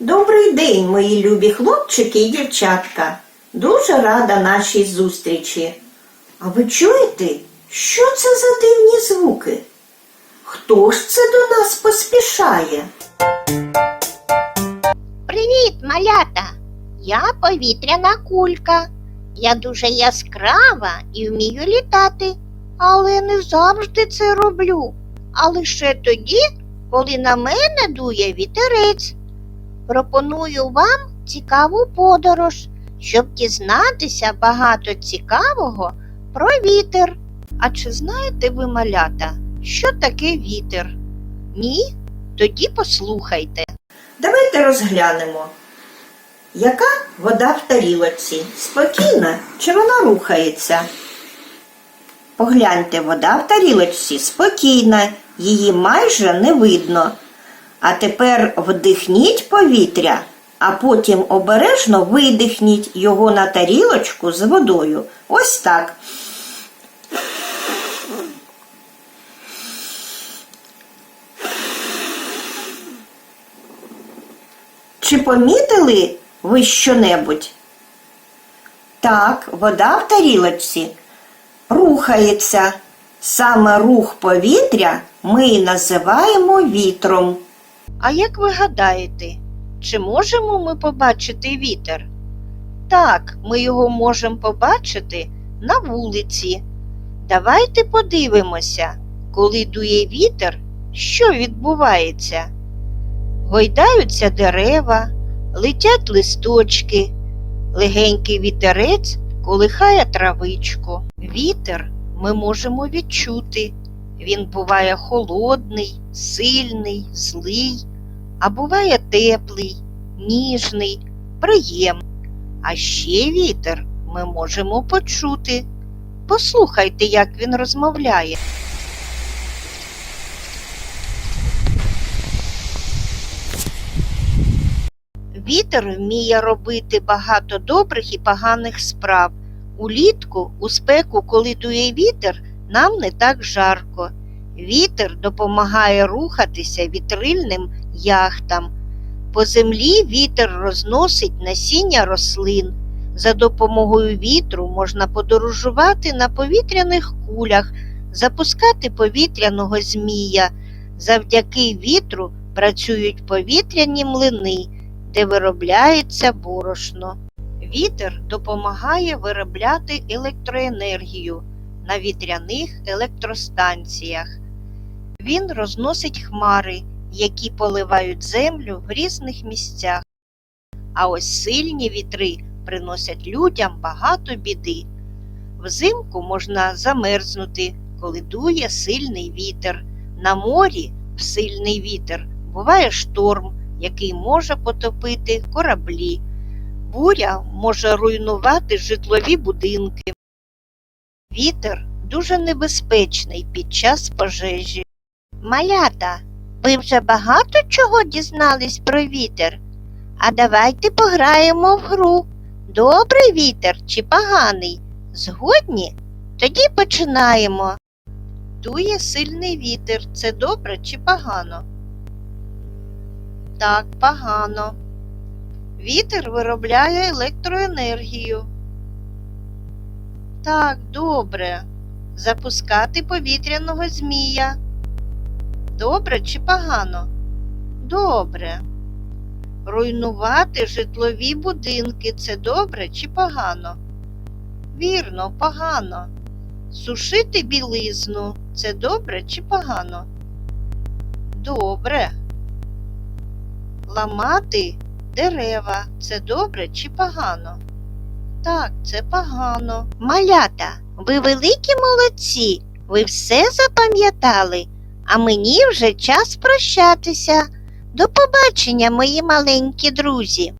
Добрий день, мої любі хлопчики і дівчатка. Дуже рада нашій зустрічі. А ви чуєте, що це за дивні звуки? Хто ж це до нас поспішає? Привіт, малята! Я повітряна кулька. Я дуже яскрава і вмію літати, але не завжди це роблю. А лише тоді, коли на мене дує вітерець. Пропоную вам цікаву подорож, щоб дізнатися багато цікавого про вітер. А чи знаєте ви, малята, що таке вітер? Ні? Тоді послухайте. Давайте розглянемо. Яка вода в тарілочці? Спокійна чи вона рухається? Погляньте, вода в тарілочці спокійна, її майже не видно. А тепер вдихніть повітря, а потім обережно видихніть його на тарілочку з водою. Ось так. Чи помітили ви щонебудь? Так, вода в тарілочці рухається. Саме рух повітря ми і називаємо вітром. А як ви гадаєте, чи можемо ми побачити вітер? Так, ми його можемо побачити на вулиці. Давайте подивимося, коли дує вітер, що відбувається. Гойдаються дерева, летять листочки, легенький вітерець колихає травичку. Вітер ми можемо відчути. Він буває холодний, сильний, злий, а буває теплий, ніжний, приємний. А ще вітер ми можемо почути. Послухайте, як він розмовляє. Вітер вміє робити багато добрих і поганих справ. Улітку, у спеку, коли дує вітер, нам не так жарко. Вітер допомагає рухатися вітрильним яхтам. По землі вітер розносить насіння рослин. За допомогою вітру можна подорожувати на повітряних кулях, запускати повітряного змія. Завдяки вітру працюють повітряні млини, де виробляється борошно. Вітер допомагає виробляти електроенергію на вітряних електростанціях. Він розносить хмари, які поливають землю в різних місцях. А ось сильні вітри приносять людям багато біди. Взимку можна замерзнути, коли дує сильний вітер. На морі в сильний вітер буває шторм, який може потопити кораблі. Буря може руйнувати житлові будинки. Вітер дуже небезпечний під час пожежі. Малята, ви вже багато чого дізнались про вітер? А давайте пограємо в гру. Добрий вітер чи поганий? Згодні? Тоді починаємо. Дує сильний вітер. Це добре чи погано? Так, погано. Вітер виробляє електроенергію. Так, добре. Запускати повітряного змія. Добре чи погано? Добре. Руйнувати житлові будинки це добре чи погано? Вірно, погано. Сушити білизну це добре чи погано? Добре. Ламати дерева це добре чи погано? Так, це погано. Малята, ви великі молодці. Ви все запам'ятали, а мені вже час прощатися. До побачення, мої маленькі друзі.